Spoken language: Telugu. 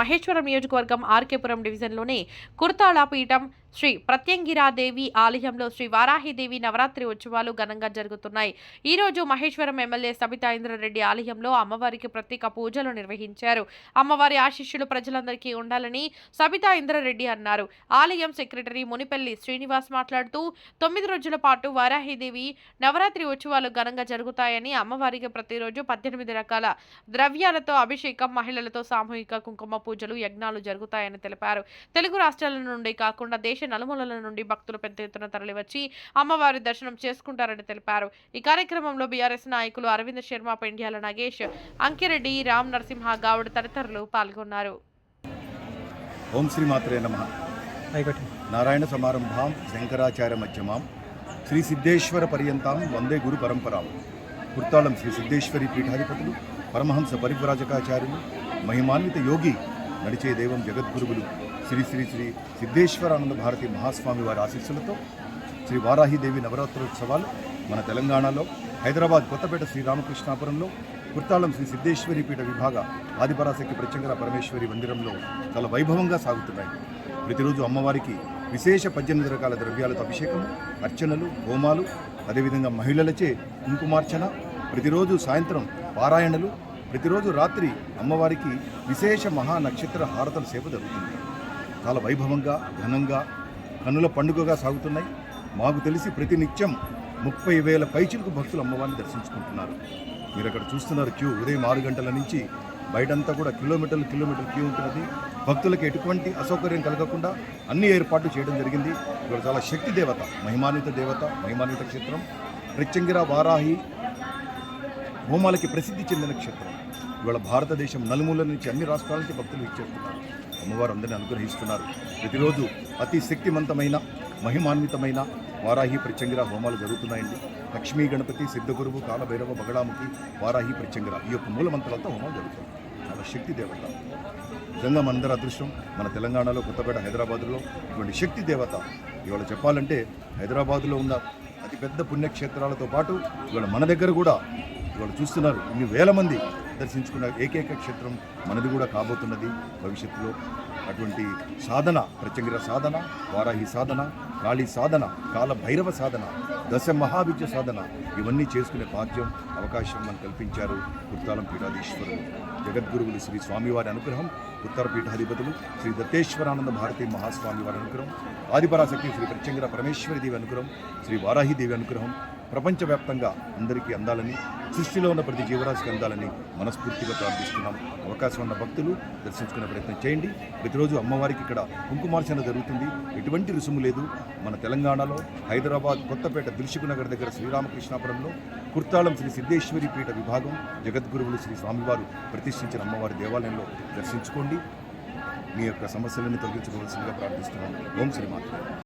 మహేశ్వరం నియోజకవర్గం ఆర్కేపురం డివిజన్లోని కుర్తాళ పీఠం శ్రీ ప్రత్యంగిరాదేవి ఆలయంలో శ్రీ వారాహిదేవి నవరాత్రి ఉత్సవాలు ఘనంగా జరుగుతున్నాయి. ఈరోజు మహేశ్వరం ఎమ్మెల్యే సబితా ఇంద్రారెడ్డి ఆలయంలో అమ్మవారికి ప్రత్యేక పూజలు నిర్వహించారు. అమ్మవారి ఆశిష్యులు ప్రజలందరికీ ఉండాలని సబితా ఇంద్రారెడ్డి అన్నారు. ఆలయం సెక్రటరీ మునిపల్లి శ్రీనివాస్ మాట్లాడుతూ తొమ్మిది రోజుల పాటు వారాహిదేవి నవరాత్రి ఉత్సవాలు ఘనంగా జరుగుతాయని అమ్మవారికి ప్రతిరోజు పద్దెనిమిది రకాల ద్రవ్యాలతో అభిషేకం మహిళలతో సామూహిక కుంకుమ పూజలు యజ్ఞాలు జరుగుతాయని తెలిపారు. తెలుగు రాష్ట్రాల నుండి కాకుండా దేశ నలుమూలల నుండి భక్తులు పెద్ద ఎత్తున తరలివచ్చి అమ్మవారి దర్శనం చేసుకుంటారని తెలిపారు. ఈ కార్యక్రమంలో బీఆర్ఎస్ నాయకులు అరవింద్ శర్మ పెండ్యాల నాగేష్ అంకిరెడ్డి రామ్ నరసింహ గౌడ్ తదితరులు పాల్గొన్నారు. ఓం శ్రీ మాత్రే నమ. నారాయణ సమారంభాం శంకరాచార్య మధ్యమాం శ్రీ సిద్ధేశ్వర పర్యంతాం వందే గురు పరంపరాం. కుర్తాళం శ్రీ సిద్ధేశ్వరి పీఠాధిపతులు పరమహంస పరివ్రాజకాచార్యులు మహిమాన్విత యోగి నడిచే దేవం జగద్గురువులు శ్రీ శ్రీ శ్రీ సిద్ధేశ్వరానంద భారతి మహాస్వామి వారి ఆశీస్సులతో శ్రీ వారాహిదేవి నవరాత్రోత్సవాలు మన తెలంగాణలో హైదరాబాద్ కొత్తపేట శ్రీరామకృష్ణాపురంలో కుర్తాళం శ్రీ సిద్ధేశ్వరి పీఠ విభాగ ఆదిపరాశక్తి ప్రత్యంగర పరమేశ్వరి మందిరంలో చాలా వైభవంగా సాగుతున్నాయి. ప్రతిరోజు అమ్మవారికి విశేష పద్దెనిమిది రకాల ద్రవ్యాలతో అభిషేకం అర్చనలు హోమాలు అదేవిధంగా మహిళలచే కుంకుమార్చన ప్రతిరోజు సాయంత్రం పారాయణలు ప్రతిరోజు రాత్రి అమ్మవారికి విశేష మహా నక్షత్ర హారతల సేవ జరుగుతుంది. చాలా వైభవంగా ఘనంగా కన్నుల పండుగగా సాగుతున్నాయి. మాకు తెలిసి ప్రతి నిత్యం ముప్పై వేల పైచిలకు భక్తులు అమ్మవారిని దర్శించుకుంటున్నారు. మీరు అక్కడ చూస్తున్నారు క్యూ ఉదయం ఆరు గంటల నుంచి బయటంతా కూడా కిలోమీటర్లు కిలోమీటర్లు క్యూ ఉంటున్నది భక్తులకు ఎటువంటి అసౌకర్యం కలగకుండా అన్ని ఏర్పాట్లు చేయడం జరిగింది. ఇక్కడ చాలా శక్తి దేవత మహిమాన్విత దేవత మహిమాన్విత క్షేత్రం. ప్రత్యంగిర వారాహి హోమాలకి ప్రసిద్ధి చెందిన క్షేత్రం. ఇవాళ భారతదేశం నలుమూలల నుంచి అన్ని రాష్ట్రాల నుంచి భక్తులు ఇచ్చేస్తున్నారు. అమ్మవారు అందరినీ అనుగ్రహిస్తున్నారు. ప్రతిరోజు అతి శక్తివంతమైన మహిమాన్వితమైన వారాహి ప్రత్యంగిర హోమాలు జరుగుతున్నాయండి. లక్ష్మీ గణపతి సిద్ధగురువు కాలభైరవ బగడాముఖి వారాహి ప్రత్యంగిర ఈ యొక్క మూల మంత్రాలతో హోమాలు జరుగుతుంది చాలా శక్తి దేవత. నిజంగా మనందరి అదృష్టం మన తెలంగాణలో కొత్తపేట హైదరాబాద్లో ఇటువంటి శక్తి దేవత. ఇవాళ చెప్పాలంటే హైదరాబాద్లో ఉన్న అతిపెద్ద పుణ్యక్షేత్రాలతో పాటు ఇవాళ మన దగ్గర కూడా ఇవాళ చూస్తున్నారు. ఇన్ని వేల మంది దర్శించుకున్న ఏకైక క్షేత్రం మనది కూడా కాబోతున్నది భవిష్యత్తులో. అటువంటి సాధన ప్రత్యంగిర సాధన వారాహి సాధన కాళీ సాధన కాల భైరవ సాధన దశ మహావిద్య సాధన ఇవన్నీ చేసుకునే భాగ్యం అవకాశం మనకు కల్పించారు కుర్తాలం పీఠాధీశ్వరులు. జగద్గురువులు శ్రీ స్వామివారి అనుగ్రహం ఉత్తర పీఠాధిపతులు శ్రీ దత్తేశ్వరానంద భారతీ మహాస్వామి వారి అనుగ్రహం ఆదిపరాశక్తి శ్రీ ప్రత్యంగిర పరమేశ్వరి దేవి అనుగ్రహం శ్రీ వారాహిదేవి అనుగ్రహం ప్రపంచవ్యాప్తంగా అందరికీ అందాలని సృష్టిలో ఉన్న ప్రతి జీవరాశికి అందాలని మనస్ఫూర్తిగా ప్రార్థిస్తున్నాం. అవకాశం ఉన్న భక్తులు దర్శించుకునే ప్రయత్నం చేయండి. ప్రతిరోజు అమ్మవారికి ఇక్కడ కుంకుమార్చన జరుగుతుంది. ఎటువంటి రుసుము లేదు. మన తెలంగాణలో హైదరాబాద్ కొత్తపేట దిల్సుఖ్ నగర్ దగ్గర శ్రీరామకృష్ణాపురంలో కుర్తాళం శ్రీ సిద్ధేశ్వరి పీఠ విభాగం జగద్గురువులు శ్రీ స్వామివారు ప్రతిష్ఠించిన అమ్మవారి దేవాలయంలో దర్శించుకోండి. మీ యొక్క సమస్యలను తొలగించుకోవాల్సిందిగా ప్రార్థిస్తున్నాను ఓం శ్రీమాత